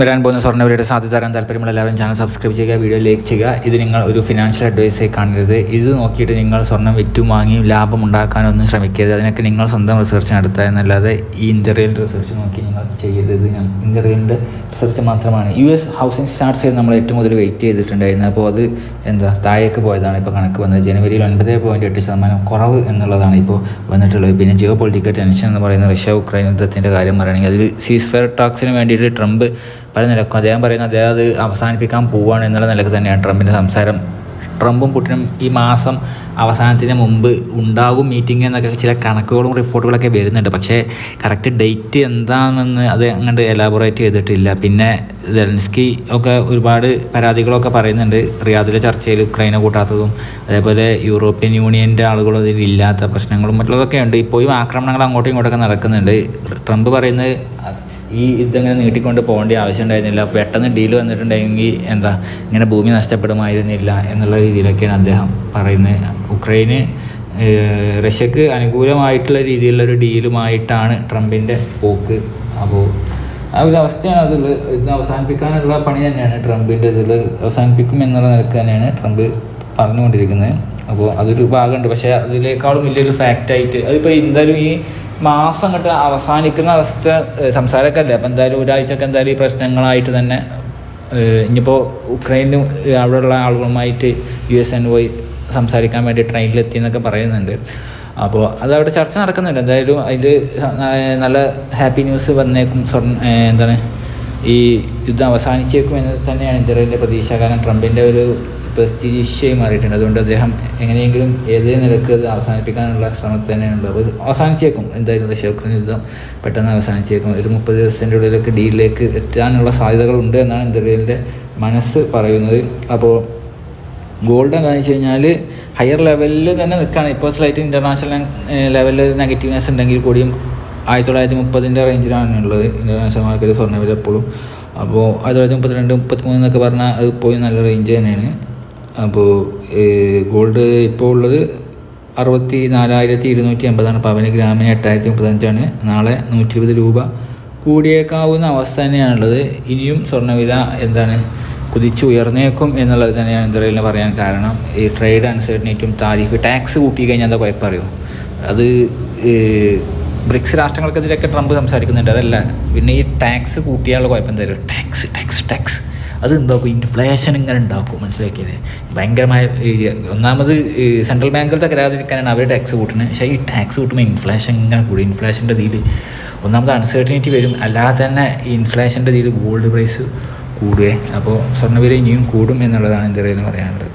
വരാൻ പോകുന്ന സ്വർണവിലയുടെ സാധ്യത തരാൻ താല്പര്യമുള്ള എല്ലാവരും ചാനൽ സബ്സ്ക്രൈബ് ചെയ്യുക വീഡിയോ ലൈക്ക് ചെയ്യുക. ഇത് നിങ്ങൾ ഒരു ഫിനാൻഷ്യൽ അഡ്വൈസായി കാണരുത്. ഇത് നോക്കിയിട്ട് നിങ്ങൾ സ്വർണം വിറ്റും വാങ്ങി ലാഭം ഉണ്ടാക്കാനൊന്നും ശ്രമിക്കരുത്. അതിനൊക്കെ നിങ്ങൾ സ്വന്തം റിസർച്ച് നടത്തുക എന്നല്ലാതെ ഈ ഇന്ത്യയിൽ റിസർച്ച് നോക്കി നിങ്ങൾ ചെയ്യരുത്. ഇന്ത്യയിലെ റിസർച്ച് മാത്രമാണ്. യു എസ് ഹൗസിംഗ് സ്റ്റാർട്ട്സ് ചെയ്ത് നമ്മൾ ഏറ്റവും കൂടുതൽ വെയിറ്റ് ചെയ്തിട്ടുണ്ടായിരുന്നു. അപ്പോൾ അത് എന്താ താഴേക്ക് പോയതാണ് ഇപ്പോൾ കണക്ക് വന്നത്. ജനുവരിയിൽ ഒൻപത് പോയിന്റ് എട്ട് ശതമാനം കുറവ് എന്നുള്ളതാണ് ഇപ്പോൾ വന്നിട്ടുള്ളത്. പിന്നെ ജിയോ പൊളിറ്റിക്കൽ ടെൻഷൻ എന്ന് പറയുന്ന റഷ്യ ഉക്രൈൻ യുദ്ധത്തിന്റെ കാര്യം പറയുകയാണെങ്കിൽ അതിൽ സീസ് ഫെയർ ടാക്സിന് വേണ്ടിയിട്ട് ട്രംപ് പല നിലക്കും അദ്ദേഹം പറയുന്നത് അദ്ദേഹം അത് അവസാനിപ്പിക്കാൻ പോവുകയാണ് എന്നുള്ള നിലയ്ക്ക് തന്നെയാണ് ട്രംപിന്റെ സംസാരം. ട്രംപും പുട്ടിനും ഈ മാസം അവസാനത്തിന് മുമ്പ് ഉണ്ടാകും മീറ്റിംഗ് എന്നൊക്കെ ചില കണക്കുകളും റിപ്പോർട്ടുകളൊക്കെ വരുന്നുണ്ട്. പക്ഷേ കറക്റ്റ് ഡേറ്റ് എന്താണെന്ന് അത് അങ്ങോട്ട് എലാബറേറ്റ് ചെയ്തിട്ടില്ല. പിന്നെ സെലൻസ്കി ഒക്കെ ഒരുപാട് പരാതികളൊക്കെ പറയുന്നുണ്ട്. റിയാദിലെ ചർച്ചയിൽ ഉക്രൈനെ കൂട്ടാത്തതും അതേപോലെ യൂറോപ്യൻ യൂണിയന്റെ ആളുകളും ഇതിൽ പ്രശ്നങ്ങളും മറ്റുള്ളതൊക്കെ ഉണ്ട്. ഇപ്പോഴും ആക്രമണങ്ങൾ അങ്ങോട്ടും ഇങ്ങോട്ടൊക്കെ നടക്കുന്നുണ്ട്. ട്രംപ് പറയുന്നത് ഈ ഇതങ്ങനെ നീട്ടിക്കൊണ്ട് പോകേണ്ട ആവശ്യം ഉണ്ടായിരുന്നില്ല പെട്ടെന്ന് ഡീൽ വന്നിട്ടുണ്ടെങ്കിൽ എന്താ ഇങ്ങനെ ഭൂമി നഷ്ടപ്പെടുമായിരുന്നില്ല എന്നുള്ള രീതിയിലൊക്കെയാണ് അദ്ദേഹം പറയുന്നത്. ഉക്രൈന് റഷ്യക്ക് അനുകൂലമായിട്ടുള്ള രീതിയിലുള്ള ഒരു ഡീലുമായിട്ടാണ് ട്രംപിന്റെ പോക്ക്. അപ്പോൾ ആ ഒരു അവസ്ഥയാണ് അതിൽ ഇത് അവസാനിപ്പിക്കാനുള്ള പണി തന്നെയാണ് ട്രംപിന്റെ ഇതിൽ അവസാനിപ്പിക്കും എന്നുള്ള നിലയ്ക്ക് തന്നെയാണ് ട്രംപ് പറഞ്ഞുകൊണ്ടിരിക്കുന്നത്. അപ്പോൾ അതൊരു ഭാഗമുണ്ട്. പക്ഷേ അതിനേക്കാളും വലിയൊരു ഫാക്റ്റായിട്ട് അതിപ്പോൾ എന്തായാലും ഈ മാസം അങ്ങോട്ട് അവസാനിക്കുന്ന അവസ്ഥ സംസാരമൊക്കെ അല്ലേ അപ്പോൾ എന്തായാലും ഒരാഴ്ചയൊക്കെ എന്തായാലും ഈ പ്രശ്നങ്ങളായിട്ട് തന്നെ ഇനിയിപ്പോൾ ഉക്രൈനും അവിടെയുള്ള ആളുകളുമായിട്ട് യു എസ് എൻ പോയി സംസാരിക്കാൻ വേണ്ടി ട്രെയിനിലെത്തി എന്നൊക്കെ പറയുന്നുണ്ട്. അപ്പോൾ അത് അവിടെ ചർച്ച നടക്കുന്നുണ്ട്. എന്തായാലും അതിൽ നല്ല ഹാപ്പി ന്യൂസ് വന്നേക്കും. സ്വർണ എന്താണ് ഈ യുദ്ധം അവസാനിച്ചേക്കും എന്ന് തന്നെയാണ് ഇന്ത്യയിലെ പ്രതീക്ഷ. കാരണം ട്രംപിന്റെ ഒരു പ്രസ്റ്റീജ് ഇഷ്യൂ മാറിയിട്ടുണ്ട്. അതുകൊണ്ട് അദ്ദേഹം എങ്ങനെയെങ്കിലും ഏതേ നിലയ്ക്ക് അത് അവസാനിപ്പിക്കാനുള്ള ശ്രമത്തിൽ തന്നെയാണുള്ളത്. അപ്പോൾ അവസാനിച്ചേക്കും. എന്തായാലും ഉക്രൈൻ യുദ്ധം പെട്ടെന്ന് അവസാനിച്ചേക്കും. ഒരു മുപ്പത് ദിവസത്തിന്റെ ഉള്ളിലേക്ക് ഡീലിലേക്ക് എത്താനുള്ള സാധ്യതകളുണ്ട് എന്നാണ് ഇന്ത്യയിലെ മനസ്സ് പറയുന്നത്. അപ്പോൾ ഗോൾഡ് എന്താണെന്ന് വെച്ച് കഴിഞ്ഞാൽ ഹയർ ലെവലിൽ തന്നെ നിൽക്കുകയാണ്. ഇപ്പോൾ സ്ലൈറ്റ് ഇന്റർനാഷണൽ ലെവലിൽ ഒരു നെഗറ്റീവ്നെസ് ഉണ്ടെങ്കിൽ കൂടിയും ആയിരത്തി തൊള്ളായിരത്തി മുപ്പതിന്റെ റേഞ്ചിലാണ് ഉള്ളത്. ഇന്റർനാഷണൽ മാർക്കറ്റ് സ്വർണ വില എപ്പോഴും. അപ്പോൾ ആയിരത്തി തൊള്ളായിരത്തി മുപ്പത്തിരണ്ട് മുപ്പത്തിമൂന്ന് എന്നൊക്കെ പറഞ്ഞാൽ അത് പോയി നല്ല റേഞ്ച് തന്നെയാണ്. അപ്പോൾ ഗോൾഡ് ഇപ്പോൾ ഉള്ളത് അറുപത്തി നാലായിരത്തി ഇരുന്നൂറ്റി അമ്പതാണ് പവന് ഗ്രാമിന് എട്ടായിരത്തി മുപ്പത്തഞ്ചാണ് നാളെ നൂറ്റി ഇരുപത് രൂപ കൂടിയേക്കാവുന്ന അവസ്ഥ തന്നെയാണുള്ളത്. ഇനിയും സ്വർണവില എന്താണ്? കുതിച്ചു ഉയർന്നേക്കും എന്നുള്ളത് തന്നെയാണ് എന്തായാലും പറയാൻ കാരണം. ഈ ട്രേഡ് അൺസർട്ടനിറ്റും താരിഫ് ടാക്സ് കൂട്ടി കഴിഞ്ഞാൽ എന്താ കുഴപ്പം അറിയോ? അത് ബ്രിക്സ് രാഷ്ട്രങ്ങൾക്കെതിരെയൊക്കെ ട്രംപ് സംസാരിക്കുന്നുണ്ട്. അതല്ല പിന്നെ ഈ ടാക്സ് കൂട്ടിയാലുള്ള കുഴപ്പം എന്തായാലും ടാക്സ് ടാക്സ് ടാക്സ് അത് എന്താക്കും? ഇൻഫ്ലേഷൻ ഇങ്ങനെ ഉണ്ടാക്കും? മനസ്സിലാക്കിയത്? ഭയങ്കരമായ ഒന്നാമത് സെൻട്രൽ ബാങ്കിൽ തകരാതിരിക്കാനാണ് അവർ ടാക്സ് കൂട്ടുന്നത്. പക്ഷേ ഈ ടാക്സ് കൂട്ടുമ്പോൾ ഇൻഫ്ലേഷൻ ഇങ്ങനെ കൂടി? ഇൻഫ്ലേഷന്റെ ഇതിൽ ഒന്നാമത് അൺസർട്ടനിറ്റി വരും. അല്ലാതെ തന്നെ ഇൻഫ്ലേഷന്റെ ഇതിൽ ഗോൾഡ് പ്രൈസ് കൂടുകയെ അപ്പോൾ സ്വർണവില ഇനിയും കൂടും എന്നുള്ളതാണ് ഇന്ത്യയിൽ പറയാനുള്ളത്.